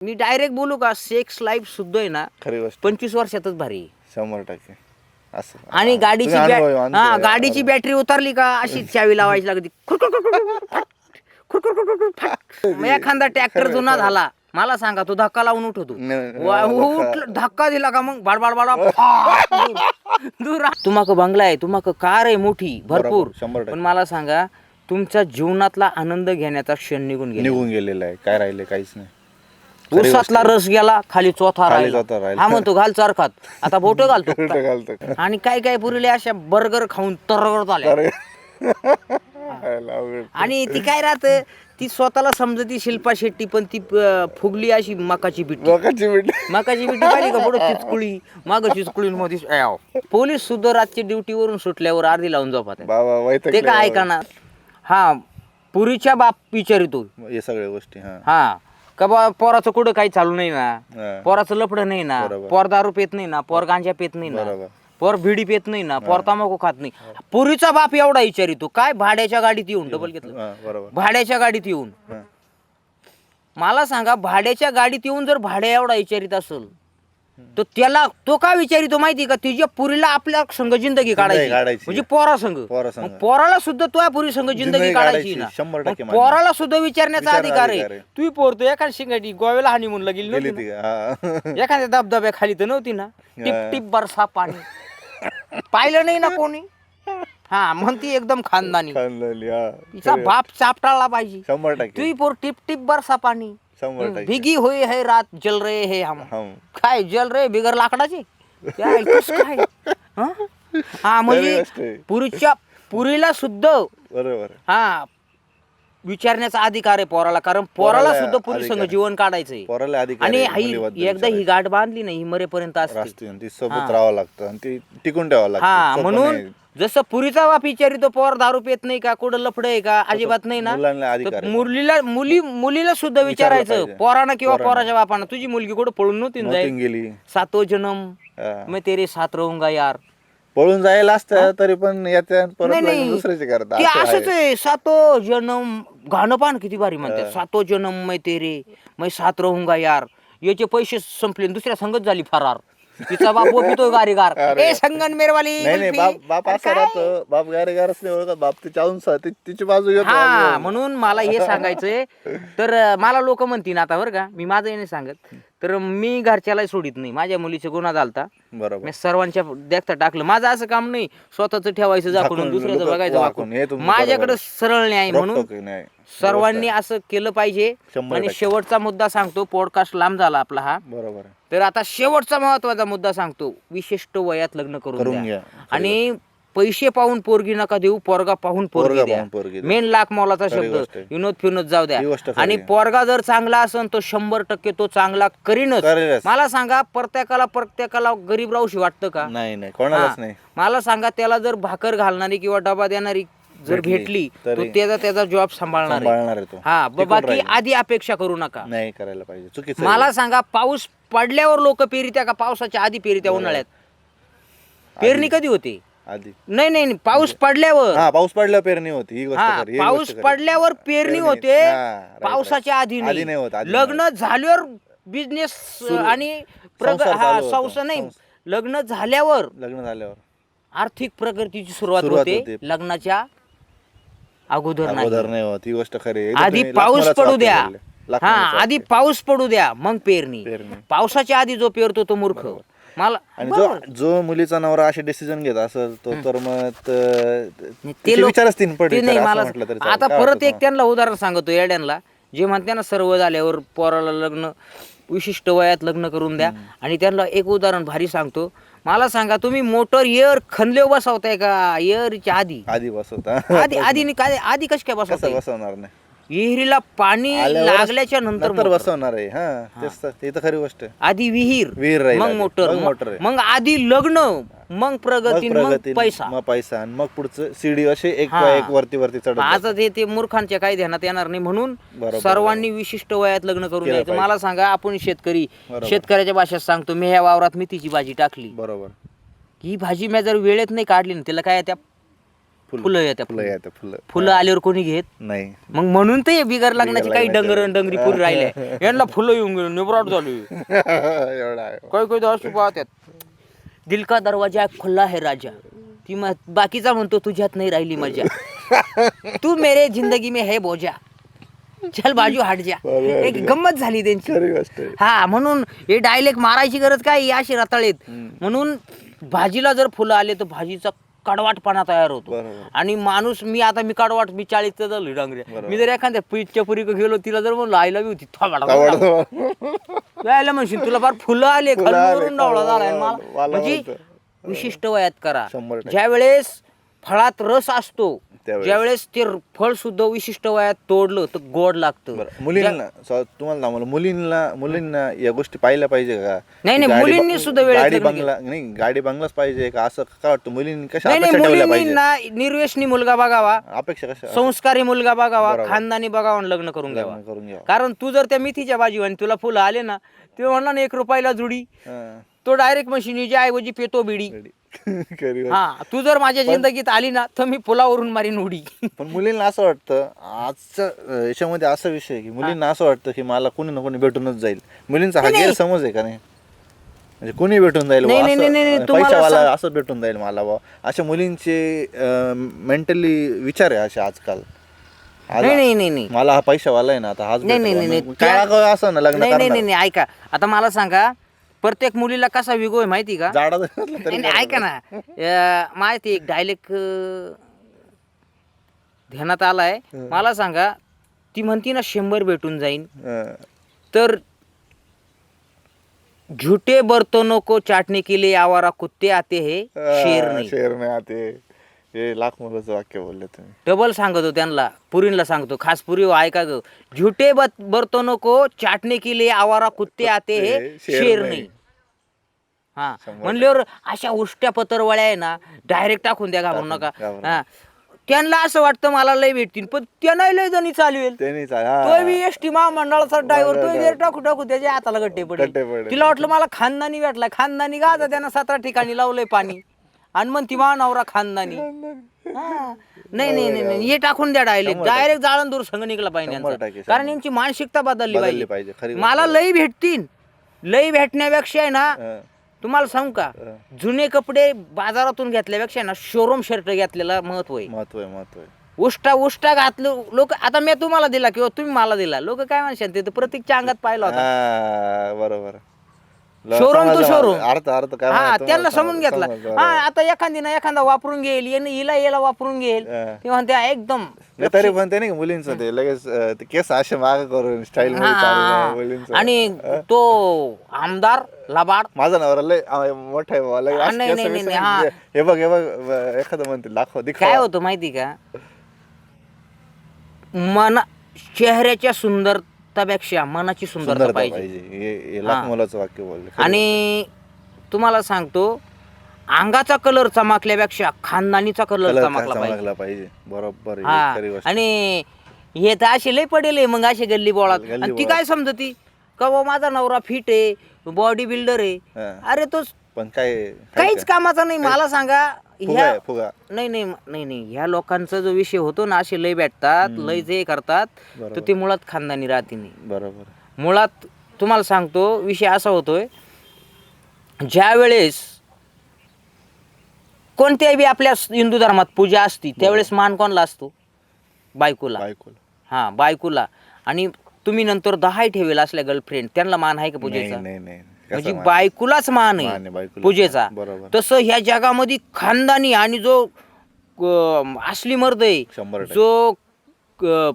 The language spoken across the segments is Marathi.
मी डायरेक्ट बोलू का सेक्स लाईफ सुद्धा आहे ना खरी गोष्ट पंचवीस वर्षातच भारी आहे. शंभर टक्के असं आणि गाडीची अनुभव- बॅ- अनुभव हा आहे. गाडीची बॅटरी उतरली का अशी चावी लावायची लागते फट. फट. मग एखादा ट्रॅक्टर जुना झाला मला सांगा तो धक्का लावून उठवतो न- वा- उठलं धक्का दिला का मग बाडबाड बाडा दूर तुम्हाला बंगला आहे तुम्हाला कार आहे मोठी भरपूर बरोबर, शंभर टक्के. पण मला सांगा तुमच्या जीवनातला आनंद घेण्याचा क्षण निघून गेला निघून गेलेलं आहे काय राहिले काहीच नाही उसातला रस गेला खाली चौथा खाली राहिला. चौथा राहिला. हा म्हणतो घाल चरखात. आता बोट घालतो आणि काय काय पुरीले अशा बर्गर खाऊन तरगडत आल्या. अरे. खायला अवघड. आणि ती काय राहत? ती स्वतःला समजती शिल्पा शेट्टी पण ती अं, फुगली अशी मकाची लोकांची भेट मकाची पिट्टी पाहिली का पुढे? चिचकुळी. माग चिचकुळी मध्ये याव. पोलीस सुद्धा रातची ड्युटीवरून सुटल्यावर अर्धी लावून झोपत बाबा ते काय बाबा. ऐकणार? हा. पुरीच्या बाप विचारितो हे सगळ्या गोष्टी हा. हा. का बा पोराचं कुठं काही चालू नाही ना. पोराचं लफडं नाही ना. पोर दारू पेत नाही ना? पोर गांजा पेत नाही ना. पोर बिडी पेत नाही ना? पोर तंबाखू खात नाही. पुरीचा बाप एवढा विचारितो काय भाड्याच्या गाडीत येऊन डबल घेतलं? भाड्याच्या गाडीत येऊन. मला सांगा भाड्याच्या गाडीत येऊन जर भाड्या एवढा विचारित असेल तर त्याला तो का विचारितो माहिती का? तुझ्या पुरीला आपल्या संघ जिंदगी काढायची. काढायची. म्हणजे पोरा संघ. पोरासंग. मग पोराला सुद्धा तो पुरी संघ जिंदगी जिंदगी काढायची काढायची, ना. शंभर मग टक्के मान्य. पोराला सुद्धा विचारण्याचा विचारण्याचा अधिकार अधिकार आहे. आहे. तू पोरतो एका शिंगाटी गोव्याला हानी म्हणलं गेली गेली नव्हती ती हा. ना? एखाद्या धबधब्या खाली तर नव्हती ना? टिप टिप बरसा पाणी. पाहिलं नाही ना कोणी? हा म्हणती एकदम खानदानी. खाल्लेली, हा. तिचा बाप चापटाळला पाहिजे. शंभर टक्के. तू पोर टिप टिप बरसा पाणी. शंभर टक्के भिगी होई है रात जल रहे है हम। हम. काय जल रे बिगर लाकडाचे? काय ऐकूस काय? हं? हा म्हणजे गोष्ट आहे. पुरीच्या पुरीला सुद्धा बरोबर. हा विचारण्याचा अधिकार आहे पोराला कारण पोराला पोराला सुद्धा पुरी अधिकार संग आहे. जीवन काढायचंय पोराला अधिकार आणि आहे मुलीबद्दल एकदा ही गाठ बांधली नाही ही मरेपर्यंत असते ती सोबत राहावं लागतं आणि ती टिकून ठेवावं हा म्हणून. जसं पुरीचा बाप विचारितो पोर दारू पेत नाही का कुठं लफड आहे का अजिबात नाही ना मुलांना अधिकार तर आहे. मुलीला मुली मुलीला सुद्धा विचारलं विचारायचं पाहिजे. पोरानं किंवा. पोराच्या बापानं तुझी मुलगी कुठं पळून नव्हती ना जाईल गेली सातो जन्म हा. मैं तेरे साथ रहूंगा यार पळून जायला असतं तरी पण परत नाही दुसऱ्याचे ते असं असंच आहे. आहे सातो जन्म गाणं पान किती भारी म्हणतात. सातो जन्म मै तेरे मै साथ रहूंगा यार. याचे पैसे संपले आणि दुसऱ्या संगत झाली फरार. तिचा बाप पितोय गारी गार अरे. ए संगन मेरवाली नाही. बाप बाप असं? राहतो. बाप गारच नाही ओळखत बाप तिच्या ती- तिची बाजू घेतो हा म्हणून मला हे सांगायचंय. तर अं, मला लोक म्हणतील आता बरं का. मी माझं नाही सांगत. तर मी घरच्याला सोडित नाही. माझ्या मुलीचा गुन्हा झालता. बरोबर. मी सर्वांच्या देखता टाकलं. माझं असं काम नाही. स्वतःच ठेवायचं झाकून दुसऱ्याचं बघायचं वाकून, माझ्याकडे सरळ न्याय म्हणून सर्वांनी असं केलं पाहिजे. आणि. शेवटचा मुद्दा सांगतो पॉडकास्ट लांब झाला आपला हा. बरोबर. तर आता शेवटचा महत्त्वाचा मुद्दा सांगतो. विशिष्ट वयात लग्न करून घ्या. आणि पैसे पाहून पोरगी नका देऊ पोरगा पाहून पोरगी पोरगा द्या पाहून पोरगी द्या. मेन लाख मोलाचा खरी शब्द गोष्ट आहे. विनोद फिनोद जाऊ द्या ही गोष्ट खरी आणि आहे. पोरगा जर चांगला असेल तो शंभर टक्के तो चांगला करीनच करेलच. मला सांगा प्रत्येकाला प्रत्येकाला गरीब राहूशी वाटतं का नाही नाही कोणालाच हा. नाही मला सांगा त्याला जर भाकर घालणारी किंवा डबा देणारी जर भेटली, भेटली तर तरी- त्याचा त्याचा जॉब सांभाळणार आहे. सांभाळणार आहे तो हा टिकून बाकी राहील. आधी अपेक्षा करू नका नाही करायला पाहिजे चुकीचं आहे. मला सांगा पाऊस पडल्यावर लोक पेरित्या का पावसाच्या आधी पेरित्या उन्हाळ्यात पेरणी कधी होते आधी नाही नाही नाही, पाऊस पडल्यावर हा पाऊस पडल्यावर पेरणी होती ही गोष्ट हा खरी, ही पाऊस खरी. पडल्यावर पेरणी पेरणी. होते हा, right, पावसाच्या right. आधी आधी नाही होत, आधी लग्न झाल्यावर बिझनेस आणि प्रग- संसार हा चालू होतो. संसार नाही लग्न झाल्यावर लग्न झाल्यावर आर्थिक प्रगतीची सुरुवात सुरुवात होते होते. लग्नाच्या अगोदर अगोदर नाही नाही होत ही गोष्ट खरी आहे. आधी तुम्ही पाऊस लाखमोलाचं पडू वाक्य द्या बोलले. लाखमोलाचं हा आधी वाक्य. पाऊस पडू द्या मग पेरणी पेरणी. पावसाच्या आधी जो पेरतो तो मूर्ख मला आणि जो जो मुलीचा नवरा असे डिसिजन घेत असेल तो तर मग त- ते तिचे लोक विचारच तीन पट ते विचार नाही असं मला म्हटलं तरी चालेल. आता काय परत वाटतं एक त्यांना उदाहरण सांगतो येड्यांना जे म्हणते ना सर्व झाल्यावर पोराला लग्न विशिष्ट वयात लग्न करून द्या. आणि त्यांना एक उदाहरण भारी सांगतो. मला सांगा तुम्ही मोटर एअर खणले बसवताय का? एअरच्या आधी. तुम्हाला? आधी बसवता. आधी आधी नि- काय आधी कश काय कसं बसवताय? बसवणार नाही? विहिरीला पाणी आल्यावरच- लागल्याच्या नंतर. बसवणार आहे हा तेच तर ते तर खरी गोष्ट आहे आधी विहीर विहीर राहील मग आधी. मोटर मग मोटर आहे. मग आधी लग्न मग प्रगती मग पैसा मग पैसा आणि मग पुढचं सीडी असे एक हा. एक वरती वरती चढत आता ते ते मूर्खांच्या काही ध्यानात येणार नाही म्हणून बरोबर, सर्वांनी विशिष्ट वयात लग्न करून केलं द्यायचं पाहिजे. मला सांगा आपण शेतकरी बरोबर. शेतकऱ्याच्या भाषेत सांगतो मी ह्या वावरात मेथीची भाजी टाकली बरोबर ही भाजी मी जर वेळेत नाही काढली ना तिला काय त्या फुलं. फुलं येत्या फुलं येतं फुलं. फुलं आल्यावर कोणी घेत? नाही. मग म्हणून ते बिगर लग्नाची काही. डंगर डंगरी पुरी राहिले. यांना फुलं येऊन गेलो. निबराट झालो. एवढा काही काही अशी पाहतात दिल का दरवाजा खुला है राजा? ती बाकीचा म्हणतो तुझ्यात नाही राहिली मजा. तू मेरे जिंदगी में है बोजा. चल बाजू हट जा. एक गंमत झाली त्यांची. हा म्हणून हे डायलेक्ट मारायची गरज काय? या अशी रताळीत. म्हणून भाजीला जर फुलं आले तर भाजीचा कडवाटपणा तयार होतो बरोबर. आणि माणूस मी आता मी कडवाट मी चाळीस झालो डांगरे मी जर एखाद्या पीठच्या पुरी गेलो तिला जर म्हणलो आईला बी होती आवडतं. यायला म्हणशील तुला फार फुलं आले फुलं आले, डावळा झालाय मला मला म्हणजे. विशिष्ट वयात करा शंभर टक्के. ज्या वेळेस फळात रस असतो त्यावेळेस. ज्यावेळेस ते फळ सुद्धा विशिष्ट वयात तोडलं तर गोड लागतं. बरं मुलींना स- तुम्हाला सांगू मुलींना मुलींना या गोष्टी पाहिल्या पाहिजे का? नाही, नाही, गाडी मुलींनी सुद्धा वेळेत गाडी लग्न बंगला नाही गाडी बंगलाच पाहिजे का? असं काय वाटतं? मुलींनी कशा नाही नाही अपेक्षा ठेवल्या मुलींनी पाहिजे ना निर्वेशनी मुलगा बघावा. अपेक्षा कशा? संस्कारी मुलगा बघावा. खानदानी बघावा आणि लग्न करून घ्यावा. लग्न करून घ्यावं. कारण तू जर त्या मिथीच्या बाजू आणि तुला फुलं आले ना ते म्हणला ना एक रुपयाला जुडी. हां. तो डायरेक्ट मशिनीच्या ऐवजी पेतो बिडी. खरी गोष्ट. हा तू जर माझ्या जिंदगीत आली ना तर मी पुलावरून मारीन उडी. पण मुलींना असं वाटतं आजच्या अं, याच्यामध्ये असा विषय आहे की मुलींना असं वाटतं की मला कोणी ना कोणी भेटूनच जाईल. मुलींचा हा नाही, नाही. गैरसमज आहे का नाही? म्हणजे कोणी भेटून जाईल नाही, बुवा, नाही, असं, नाही, नाही, अं, तुम्हाला पैशावाला सांग- असं भेटून जाईल मला बा अशा मुलींचे मेंटली विचार आहे असे आजकाल. आज- नाही नाही नाही नाही. मला हा पैशावाला आहे ना आता हाच नाही, नाही, भेटेल. नाही, मग नाही. काय त्या- असं ना लग्न नाही नाही नाही, ऐका. आता मला सांगा प्रत्येक मुलीला कसा विगो आहे माहिती का? जाडा जरी असला नाही तरी नाही, ऐका ना. अं, माहिती एक डायलेक्ट ध्यानात आलाय. मला सांगा ती म्हणती ना शंभर भेटून जाईन. तर झुटे बर्तनों को चाटने के लिए आवारा कुत्ते आते हैं शेर अं, नाही. शेर नाही आते. हे लाख मुलाचं वाक्य बोलले तुम्ही. डबल सांगतो त्यांना पुरीला सांगतो. खास पुरी हो, ऐका ग. झुटे बत- बर्तनों को चाटने के लिए आवारा कुत्ते आते हैं शेर नाही. हा म्हणल्यावर अशा उष्ट्या पत्रवळ्या आहे ना डायरेक्ट टाकून द्या घाबरू नका. घाबरू हा. त्यांना असं वाटतं मला लय भेटतील पण त्यांना लय जणी चालवेल त्यांनी चा- तो. बी एस टी महामंडळाचा ड्रायव्हर तो बी टाकू टाकू त्याच्या हाताला गट्टे गट्टे पडले पडले. तिला वाटलं मला खानदानी भेटलाय. खानदानी गाजा त्यानं सतरा ठिकाणी लावलंय पाणी. आणि मग ती नवरा खानदानी. हा. नाही नाही नाही नाही. हे टाकून द्या डायरेक्ट. डायरेक्ट जाळण दूर संघ निघला पाहिजे शंभर यांचा. टक्के, कारण. यांची मानसिकता बदलली बदलली पाहिजे, खरी पाहिजे गोष्ट मला लई भेटतील लई भेटण्यापेक्षा आहे ना हं, तुम्हाला सांगू का? हं. जुने कपडे बाजारातून घेतल्यापेक्षा ना शोरूम शर्ट घेतलेला महत्त्व आहे. महत्त्व आहे महत्त्व आहे. उष्टा उष्टा घातलं. लोक आता मी तुम्हाला दिला किंवा तुम्ही मला दिला. लोक काय म्हणशाल ते तर प्रत्येकच्या अंगात पाहिला होता. हा, बरोबर. शोरूम तो शोरूम. अर्थ अर्थ काय हा म्हणतो त्यांना समजून घेतला. हा. आता एखादी ना एखादा वापरून घेईल याने हिला याला वापरून घेईल. ते म्हणते "हा, एकदम नाही, तरी पण ते नाही का मुलींचं ते लगेच अं, ते केस असे माग करून स्टाईल मध्ये चालू आहे मुलींचं. आणि तो आमदार लबाड. माझा नवरा लय अं, मोठा आहे बाबा, हा, असे नाही, केस नाही, बिस नाही, नाही. बघ हे बघ ब- एखादं म्हणते दाखव काय होतं माहिती का? मन चेहऱ्याच्या सुंदरतापेक्षा मनाची सुंदरता सुंदरता पाहिजे. पाहिजे. हे हे लाख हा. मुलाचं वाक्य बोलले. आणि तुम्हाला सांगतो अंगाचा कलर चमकल्यापेक्षा खानदानीचा कलर कलर चमकला पाहिजे. बरोबर आहे, हा. खरी गोष्ट. आणि हे तर असे लय पडेल मग असे गल्ली बोळात. गल्ली आणि ती बोळात. काय समजती? का माझा नवरा फिट आहे बॉडी बिल्डर आहे. हा. अरे तो पण काय काहीच कामाचा नाही. मला सांगा फुगा ह्या आहे, फुगा. नाही नाही नाही नाही. ह्या लोकांचा जो विषय होतो ना असे लय भेटतात लय जे करतात तर. ते मुळात खानदानी राहते नाही बरोबर. मुळात तुम्हाला सांगतो विषय असा होतोय ज्या वेळेस कोणत्याही बी आपल्या हिंदू धर्मात पूजा असती त्यावेळेस मान कोणला असतो? बायकोला. बायकोला. हा बायकोला. आणि तुम्ही नंतर दहाही ठेवेल असल्या गर्लफ्रेंड त्यांना मान आहे का नाही पूजेचा? नाही नाही. म्हणजे मान? बायकोलाच मान मान आहे आहे बायकोला. पूजेचा बरोबर. तसं ह्या जगामध्ये खानदानी आणि जो अं, असली मर्द आहे टक्के. जो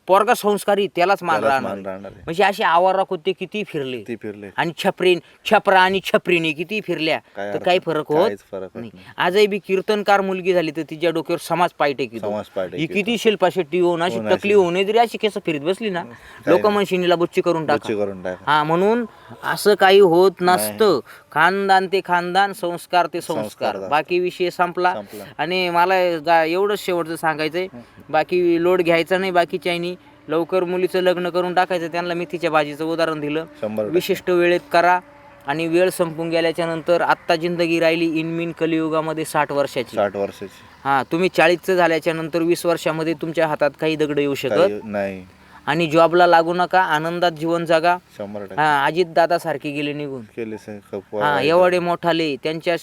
पोरगा संस्कारी त्यालाच मान त्यालाच राहणार मान राहणार आहे. म्हणजे असे आवारा कुत्ते किती फिरले. ती फिरले. आणि छपरीन छपरा आणि छपरीने किती फिरल्या. काय तर अर्थ काही. फरक होत काहीच फरक होत नाही. आजही बी कीर्तनकार मुलगी झाली तर तिच्या डोक्यावर समाज पाय टेकितो समाज पाय ही. किती शिल्पा शेट्टी होऊन अशी होऊन अशी- टकली होऊन जरी अशी केस फिरत बसली ना. लोक म्हणशिनीला बुच्ची करून टाका. बच्ची करून टाका. हा म्हणून असं काही होत नसतं. खानदान ते खानदान संस्कार ते संस्कार. बाकी विषय संपला. आणि मला एवढंच शेवटचं सांगायचंय. बाकी लोड घ्यायचा नाही बाकीच्यानी लवकर मुलीचं लग्न करून टाकायचं त्यांना मेथीच्या भाजीचं उदाहरण दिलं. विशिष्ट वेळेत करा आणि वेळ संपून गेल्याच्यानंतर आत्ता जिंदगी राहिली इनमिन कलियुगामध्ये साठ वर्षाची. साठ वर्षाची. हा तुम्ही चाळीसचं झाल्याच्यानंतर वीस वर्षामध्ये तुमच्या हातात काही दगड येऊ शकत? नाही. आणि जॉबला लागू नका आनंदात जीवन जगा. शंभर टक्के. हा अजित दादा सारखे गेले निघून. केले से- खूप. हा एवढे मोठाले त्यांच्या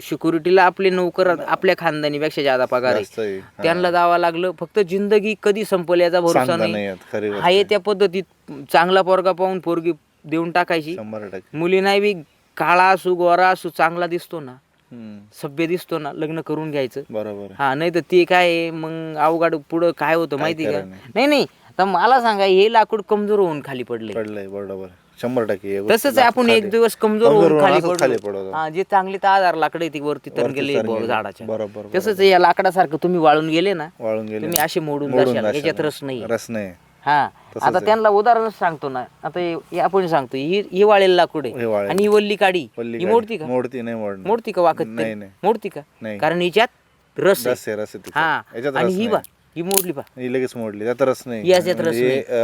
सिक्युरिटीला आपले नोकर आपल्या खानदानीपेक्षा जादा पगार आहे. जास्त आहे. हा. त्यांना जावं लागलं. फक्त जिंदगी कधी संपल याचा भरोसा सांगता नाही. नाही येत, खरी गोष्ट आहे त्या पद्धतीत चांगला पोरगा पाहून पोरगी देऊन टाकायची. शंभर टक्के. मुलींना बी काळा असू गोरा असू चांगला दिसतो ना. हम्म. सभ्य दिसतो ना लग्न करून घ्यायचं. बरोबर आहे. हा नाही तर ते काय आहे, मग अवघड पुढं काय होतं माहिती का? नाही. नाही नाही. तर मला सांगा हे लाकूड कमजोर होऊन खाली पडले पडलंय बरोबर शंभर टक्के तसंच आपण एक दिवस कमजोर होऊन खाली खाली पडलो. हा जे चांगली ताजार लाकडं आहे ती वरती तर गेले तर. झाडाच्या बरोबर. तसंच या लाकडासारखं तुम्ही वाळून गेले ना वाळून गेले तुम्ही असे मोडून जाशाल. याच्यात रस नाही रस नाही हा आता. त्यांना उदाहरण सांगतो ना आता आपण सांगतो ही वाळेल लाकूड आहे. आणि ही वल्ली काडी ही. मोडती का मोडती नाही मोडती का वाकत नाही तरी? नाही मोडती का. कारण हिच्यात रस. रस. हा आणि ही. बा ही मोडली बा ही लगेच मोडली त्यात रस नाही. याच्यात रस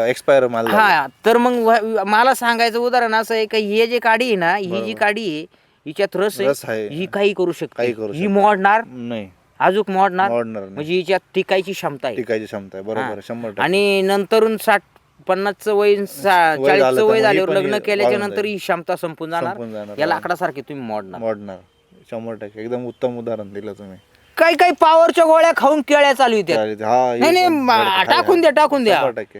एक्सपायर माल झाला. हा तर मग व- मला सांगायचं उदाहरण असं आहे का हे जे काडी आहे ना ही जी काडी आहे हिच्यात रस रस आहे. आहे. ही काही करू काही शकते करू ही मोडणार? नाही. अजूक मोडणार? मोडणार नाही. म्हणजे हिच्यात टिकायची क्षमता आहे. टिकायची क्षमता आहे. बरोबर आहे, शंभर टक्के. आणि नंतरून साठ पन्नासचं वय चाळीसचं झालं वय ही झाल्यावर पण लग्न हे केल्याच्या वाढून नंतर जाईल. ही क्षमता संपून जाणार. संपून जाणार. या लाकडासारखे तुम्ही मोडणार. मोडणार. शंभर टक्के. एकदम उत्तम उदाहरण दिलं तुम्ही. काही काही पावरच्या गोळ्या खाऊन केळ्या चालू चालेल. हा हे नाही नाही पण मा- बरोबर आहे. टाकून द्या टाकून द्या. शंभर टक्के.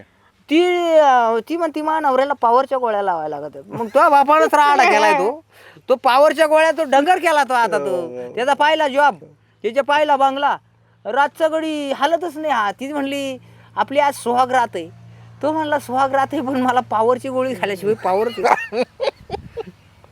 ती अं, ती म्हणती मा नवऱ्याला पावरच्या गोळ्या लावायला लागत आहेत. मग तो बापानच राडा केलाय तो. तो पावरच्या गोळ्या तो डंगर केला तो आता तो. त्याचा पाहिला जॉब. त्याच्या पाहिला बंगला. रातचा गडी हालतच नाही हा. ती म्हणली आपली आज सुहाग रात आहे. तो म्हणला सुहाग रात आहे पण मला पावरची गोळी खाल्याशिवाय पावर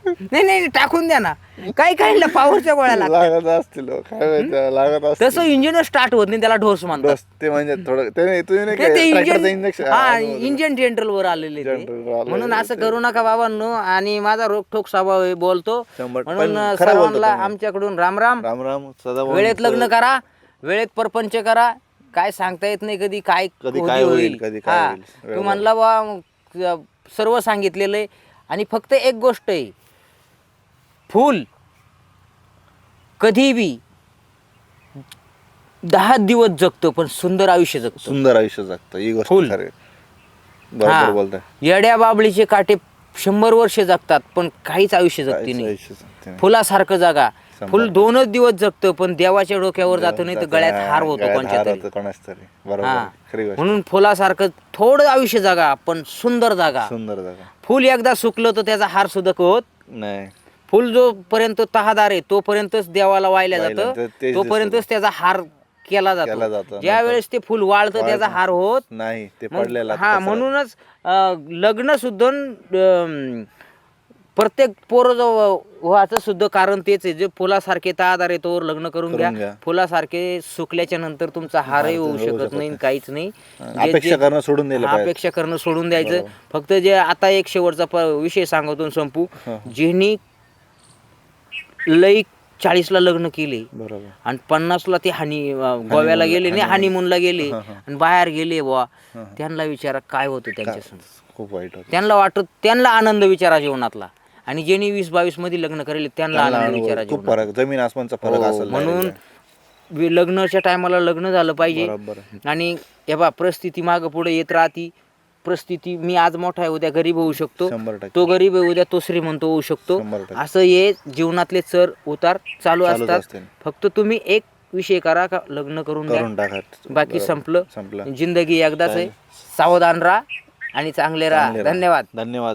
नाही नाही टाकून द्या ना. काही काही पावरच्या गोळ्या लागतात. लागत असतील हो, काय माहिती लागत असतील. तसं इंजिन स्टार्ट होत नाही त्याला ढोस म्हणतात. बस ते म्हणजे थोडं ते नाही तुम्ही नाही ते- ते का ट्रॅक्टरचं इंजिन इंजेक्शन हा इंजिन जनरल वर आलेले ते. General वर आलेले म्हणून असं करू नका बाबांनो. आणि माझा रोखोक स्वभाव आहे बोलतो. शंभर- म्हणून पण खरं बोलतो सर्वांना तुम्ही. आमच्याकडून राम राम. राम राम सदा वेळेत लग्न करा वेळेत परपंच करा. काय सांगता येत नाही कधी काय कधी कधी काय होईल, कधी काय हा. होईल. तू बरोबर. म्हणला बा सर्व सांगितलेलं आहे. आणि फक्त एक गोष्ट आहे फूल कधी बी दहा दिवस जगतं पण सुंदर आयुष्य जगतं. सुंदर आयुष्य जगतं. ही गोष्ट फुल. खरी. आहे. बरोबर बोलताय. येड्या बाबळीचे काटे शंभर वर्ष जगतात पण काहीच आयुष्य जगते काहीच नाही. आयुष्य जगते नाही. फुलासारखं जागा. फुल दोनच दिवस जगतं पण देवाच्या डोक्यावर जातो नाही तर गळ्यात हार होतो गळ्यात कोणच्या हार तरी. होतो कोणाच तरी. बरोबर. हा. आहे. खरी गोष्ट. म्हणून फुलासारखं थोडं आयुष्य जागा पण सुंदर जागा. सुंदर जागा. फुल एकदा सुकलं तर त्याचा हार सुद्धा होत नाही. फुल जोपर्यंत तहादार आहे तोपर्यंतच देवाला वाहिल्या वाहिलं, जातं तेच तोपर्यंतच त्याचा हार केला केला जातो. जातो. ज्या वेळेस ते फुल वाळतं त्याचा हार होत नाही ते मग- पडलेला हा म्हणूनच अं, लग्न सुद्धा अं, प्रत्येक पोरं जो व्हायचं सुद्धा कारण तेच आहे. जे फुलासारखे तादार आहे तोवर लग्न करून करून घ्या. घ्या. फुलासारखे सुकल्याच्या नंतर तुमचा हारही होऊ शकत नाही काहीच नाही. जे- अपेक्षा जे- करणं सोडून दिलं पाहिजे. अपेक्षा करणं सोडून द्यायचं. फक्त जे आता एक शेवटचा प- विषय सांगतो संपू. ज्यांनी लई चाळीसला लग्न केले. बरोबर. आणि पन्नासला ते हानी गोव्याला गेले नाही हानिमूनला गेले. आणि बाहेर गेले बुवा. त्यांना विचारा काय होतं त्यांच्या संग खूप वाईट होत. त्यांना वाटत त्यांना आनंद विचारा जीवनातला आणि ज्यांनी वीस बावीसमध्ये लग्न करेल त्यांना आनंद विचारा खूप जीवनातला. फरक जमीन आसमानचा फरक हो, असेल म्हणून वि- लग्नाच्या टायमाला लग्न झालं पाहिजे. बरोबर. आणि हे बा परिस्थिती मागं पुढे येत राहती. परिस्थिती मी आज मोठा आहे उद्या गरीब होऊ शकतो. शंभर टक्के. तो गरीब आहे उद्या तो श्रीमंत होऊ शकतो. शंभर टक्के. असं हे जीवनातले चर उतार चालू चालूच असतात. फक्त तुम्ही एक विषय करा का लग्न करून द्या. करून टाका. बाकी बरोबर. संपलं. संपलं. जिंदगी एकदाच आहे. सावधान राहा आणि चांगले राहा. चांगले राहा. धन्यवाद. धन्यवाद.